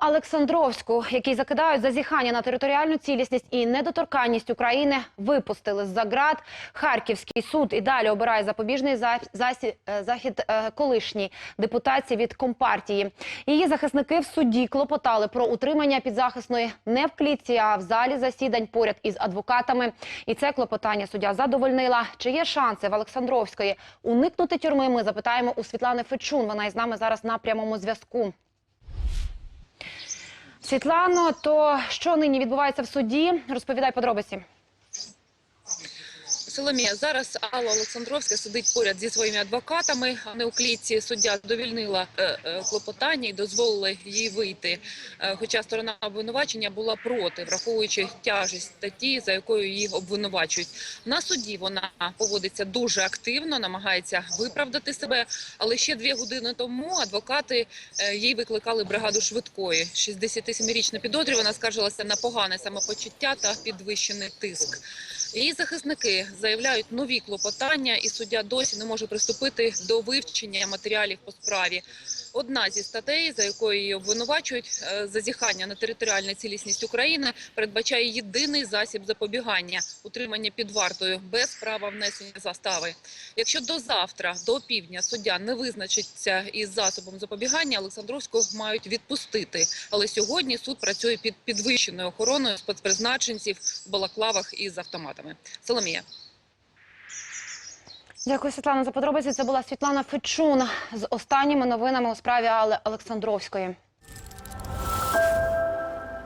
Олександровську, який закидають зазіхання на територіальну цілісність і недоторканність України, випустили з-за ґрат. Харківський суд і далі обирає запобіжний е, захід е, колишній депутації від компартії. Її захисники в суді клопотали про утримання підзахисної не в клітці, а в залі засідань поряд із адвокатами. І це клопотання суддя задовольнила. Чи є шанси в Олександровської уникнути тюрми? Ми запитаємо у Світлани Фечун. Вона із нами зараз на прямому зв'язку. Світлано, то що нині відбувається в суді? Розповідай подробиці. Соломія, зараз Алла Олександровська сидить поряд зі своїми адвокатами. Не у клітці суддя довільнила е, е, клопотання і дозволила їй вийти. Е, хоча сторона обвинувачення була проти, враховуючи тяжість статті, за якою її обвинувачують. На суді вона поводиться дуже активно, намагається виправдати себе. Але ще дві години тому адвокати їй викликали бригаду швидкої. 67-річна підозрювана скаржилася на погане самопочуття та підвищений тиск. Її захисники заявляють нові клопотання, і суддя досі не може приступити до вивчення матеріалів по справі. Одна зі статей, за якою її обвинувачують, е, зазіхання на територіальну цілісність України, передбачає єдиний засіб запобігання утримання під вартою без права внесення застави. Якщо до завтра, до півдня, суддя не визначиться із засобом запобігання, Олександровську мають відпустити. Але сьогодні суд працює під підвищеною охороною спецпризначенців в балаклавах із автоматами. Соломія. Дякую, Світлана, за подробиці. Це була Світлана Фечун з останніми новинами у справі Алли Олександровської.